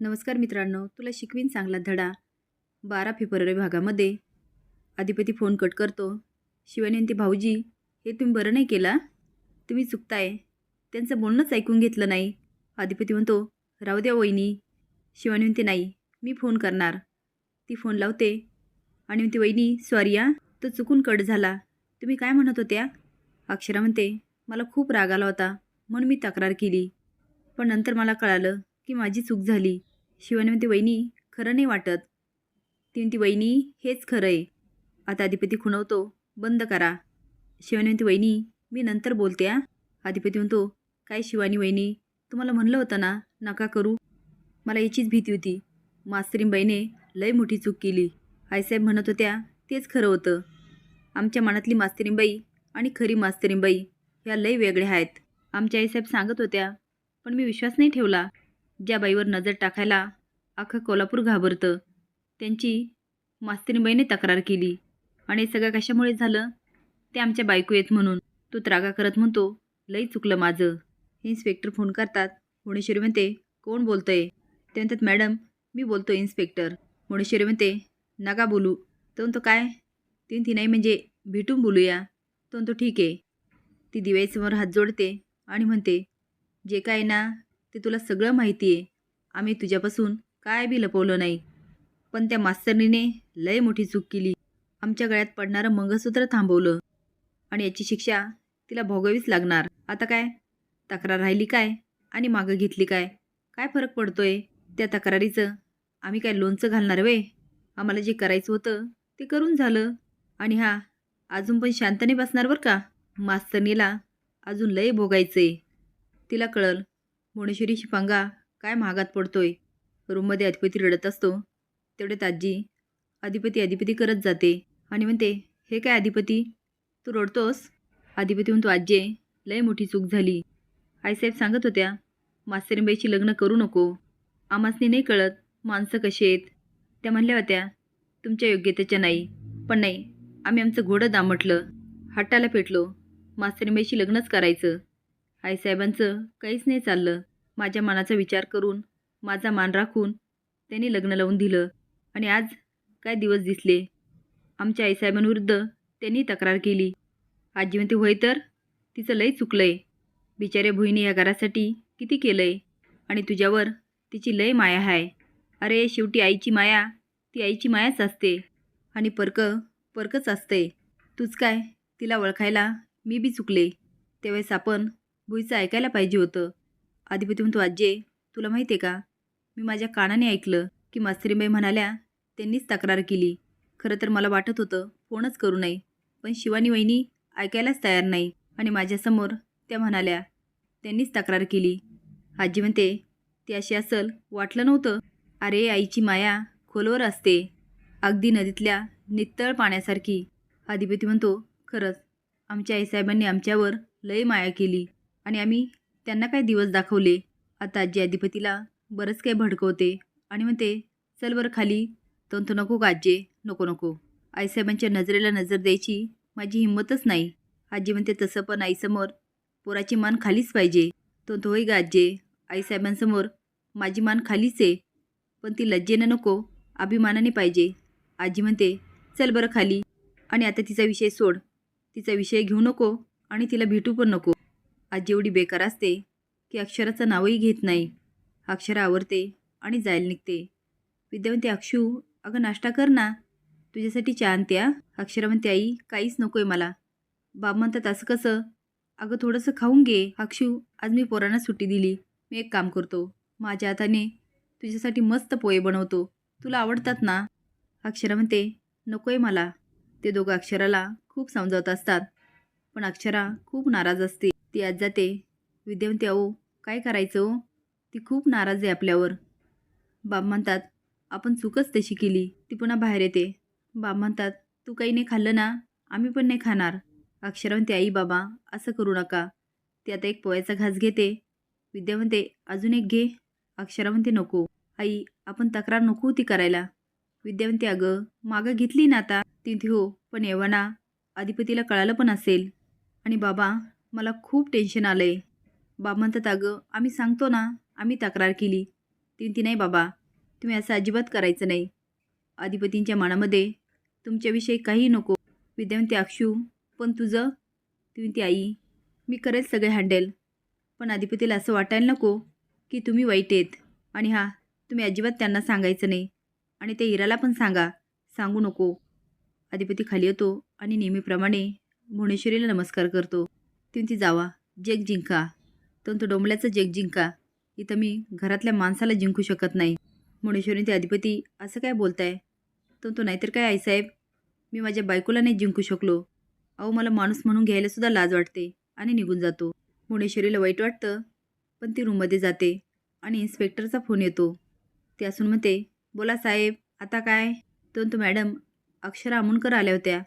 नमस्कार मित्रांनो तुला शिकवीन चांगला धडा. बारा फेब्रुवारी भागामध्ये अधिपती फोन कट करतो. शिवानंती भाऊजी हे तुम्ही बरं नाही केला? तुम्ही चुकताय. त्यांचं बोलणंच ऐकून घेतलं नाही. अधिपती म्हणतो राहू द्या वहिनी. शिवानी म्हणते नाही मी फोन करणार. ती फोन लावते आणि म्हणते वहिनी सॉरी या तो चुकून कट झाला. तुम्ही काय म्हणत होत्या? अक्षरा म्हणते मला खूप राग आला होता. म्हणून मी तक्रार केली. पण नंतर मला कळालं की माझी चूक झाली. शिवानी म्हणते वहिनी खरं नाही वाटत. ती म्हणते वहिनी हेच खरं आहे. आता अधिपती खुणवतो. बंद करा. शिवानी म्हणते वहिनी मी नंतर बोलते आ अधिपती म्हणतो काय शिवानी वहिनी तुम्हाला म्हणलं होतं ना नका करू. मला याचीच भीती होती. मास्तरींबाईने लय मोठी चूक केली. आईसाहेब म्हणत होत्या तेच खरं होतं. आमच्या मनातली मास्तरींबाई आणि खरी मास्तरींबाई ह्या लय वेगळ्या आहेत. आमच्या आईसाहेब सांगत होत्या पण मी विश्वास नाही ठेवला. ज्या बाईवर नजर टाकायला अख्खं कोल्हापूर घाबरतं त्यांची मास्तरीबाईने तक्रार केली. आणि हे सगळं कशामुळे झालं? ते आमच्या बायको येत म्हणून. तो त्रागा करत म्हणतो लई चुकलं माझं. इन्स्पेक्टर फोन करतात मुणेश्वरी म्हणते कोण बोलतंय? ते म्हणतात मॅडम मी बोलतो इन्स्पेक्टर. मुणेश्वरी म्हणते नका बोलू. तो म्हणतो काय? तीन ती नाही म्हणजे भेटून बोलूया. तो म्हणतो ठीक आहे. ती दिवाळीसमोर हात जोडते आणि म्हणते जे काय ना ते तुला सगळं माहिती आहे. आम्ही तुझ्यापासून काय बी लपवलं नाही. पण त्या मास्तरनीने लय मोठी चूक केली. आमच्या गळ्यात पडणारं मंगळसूत्र थांबवलं. आणि याची शिक्षा तिला भोगावीच लागणार. आता काय? तक्रार राहिली काय? आणि मागं घेतली काय? काय फरक पडतोय? त्या तक्रारीचं आम्ही काय लोणचं घालणार वे आम्हाला जे करायचं होतं ते करून झालं. आणि हा अजून पण शांतने बसणार बरं का? मास्तरनीला अजून लय भोगायचंय. तिला कळल. भुवनेश्वरी शिपांगा काय महागात पडतोय? रूममध्ये अधिपती रडत असतो. तेवढ्यात आजी अधिपती अधिपती करत जाते. आणि म्हणते हे काय अधिपती? तू रडतोस? अधिपती म्हणतो आजी लय मोठी चूक झाली. आईसाहेब सांगत होत्या मास्तरीबाईशी लग्न करू नको. आमासनी नाही कळत माणसं कशी आहेत. त्या म्हणल्या होत्या तुमच्या योग्यतेच्या नाही. पण नाही आम्ही आमचं घोडं दामटलं. हट्टाला पेटलो. मास्तरीबाईशी लग्नच करायचं. आईसाहेबांचं काहीच नाही चाललं. माझ्या मनाचा विचार करून माझा मान राखून त्यांनी लग्न लावून दिलं. आणि आज काय दिवस दिसले? आमच्या आईसाहेबांविरुद्ध त्यांनी तक्रार केली. आजी म्हणते होय तर? तिचं लय आहे बिचाऱ्या भुईने या घरासाठी किती केलं आहे आणि तुझ्यावर तिची लय माया आहे अरे शेवटी आईची माया ती आईची मायाच असते. आणि परक परकच असते तूच काय तिला ओळखायला मी बी चुकले. त्यावेळेस आपण भुईचं ऐकायला पाहिजे होतं. अधिपती म्हणतो आजे तुला माहिती आहे का? मी माझ्या कानाने ऐकलं की मास्तरीबाई म्हणाल्या त्यांनीच तक्रार केली. खरं तर मला वाटत होतं फोनच करू नये. पण शिवानी वहिनी ऐकायलाच तयार नाही आणि माझ्यासमोर त्या म्हणाल्या त्यांनीच तक्रार केली. आजी म्हणते ती अशी असल वाटलं नव्हतं. अरे आईची माया खोलवर असते. अगदी नदीतल्या नित्तळ पाण्यासारखी. अधिपती म्हणतो खरंच आमच्या आईसाहेबांनी आमच्यावर लय माया केली. आणि आम्ही त्यांना काय दिवस दाखवले? आता आजी अधिपतीला बरंच काही भडकवते. आणि म्हणते चल बरं खाली. तो नको का आजे नको नको. आईसाहेबांच्या नजरेला नजर द्यायची माझी हिंमतच नाही. आजी म्हणते तसं पण आईसमोर पोराची मान खालीच पाहिजे. तो तो होय गा आजे आईसाहेबांसमोर माझी मान खालीच आहे. पण ती लज्जेनं नको अभिमानाने पाहिजे. आजी म्हणते चल बरं खाली. आणि आता तिचा विषय सोड. तिचा विषय घेऊ नको आणि तिला भेटू पण नको. आजी एवढी बेकार असते की अक्षराचं नावही घेत नाही. अक्षरा आवरते आणि जायला निघते. विद्यावंती अक्षू अगं नाश्ता कर ना. तुझ्यासाठी चहा आणते अक्षरा म्हणते आई काहीच नको आहे मला. बाब म्हणतात असं कसं? अगं थोडंसं खाऊन घे. अक्षू आज मी पोरांना सुट्टी दिली. मी एक काम करतो. माझ्या हाताने तुझ्यासाठी मस्त पोहे बनवतो. तुला आवडतात ना? अक्षरा म्हणते नको आहे मला. ते दोघं अक्षराला खूप समजावत असतात. पण अक्षरा खूप नाराज असते. ती आज जाते. विद्यावंती अहो काय करायचं हो? ती खूप नाराज आहे आपल्यावर. बाब म्हणतात आपण चूकच तशी केली ती पुन्हा बाहेर येते. बाब म्हणतात तू काही नाही खाल्लं ना? आम्ही पण नाही खाणार. अक्षरा म्हणते आई बाबा असं करू नका. ती आता एक पोह्याचा घास घेते. विद्या म्हणते अजून एक घे. अक्षरा म्हणते नको. आई आपण तक्रार नको होती करायला. विद्या म्हणते अगं मागं घेतली ना आता? ती हो पण एव्हाना अधिपतीला कळालं पण असेल. आणि बाबा मला खूप टेन्शन आलं आहे बाबा म्हणतात अगं आम्ही सांगतो ना आम्ही तक्रार केली. ती ती नाही बाबा. तुम्ही असं अजिबात करायचं नाही. अधिपतींच्या मनामध्ये तुमच्याविषयी काही नको. विद्यावंती अक्षू पण तुझं तुम्ही ती आई मी करेल सगळे हँडेल पण अधिपतीला असं वाटायला नको की तुम्ही वाईट आहेत. आणि हा तुम्ही अजिबात त्यांना सांगायचं नाही. आणि त्या इराला पण सांगा. सांगू नको. अधिपती खाली येतो आणि नेहमीप्रमाणे भुवनेश्वरीला नमस्कार करतो. ती जावा जग जिंका. तर तो डोंबल्याचं जग जिंका. इथं मी घरातल्या माणसाला जिंकू शकत नाही. भुवनेश्वरी ते अधिपती असं काय बोलताय? तर तो नाहीतर काय आईसाहेब? मी माझ्या बायकोला नाही जिंकू शकलो. अहो मला माणूस म्हणून घ्यायला सुद्धा लाज वाटते आणि निघून जातो. मुनेश्वरीला वाईट वाटतं पण ती रूममध्ये जाते आणि इन्स्पेक्टरचा फोन येतो. ते असून म्हणते बोला साहेब आता काय? तर तो मॅडम अक्षरा अमुनकर आल्या होत्या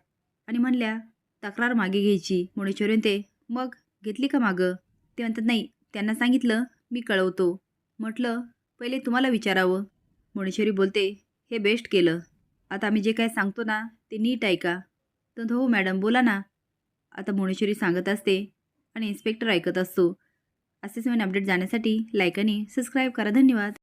आणि म्हणल्या तक्रार मागे घ्यायची. मुणेश्वरी ते मग घेतली का मागं? ते म्हणतात नाही. त्यांना सांगितलं मी कळवतो. म्हटलं पहिले तुम्हाला विचारावं. मुणेश्वरी बोलते हे बेस्ट केलं. आता आम्ही जे काय सांगतो ना ते नीट ऐका. तर हो मॅडम बोला ना. आता मुणेश्वरी सांगत असते आणि इन्स्पेक्टर ऐकत असतो. असेच नवीन अपडेट जाण्यासाठी लाईक आणि सबस्क्राईब करा. धन्यवाद.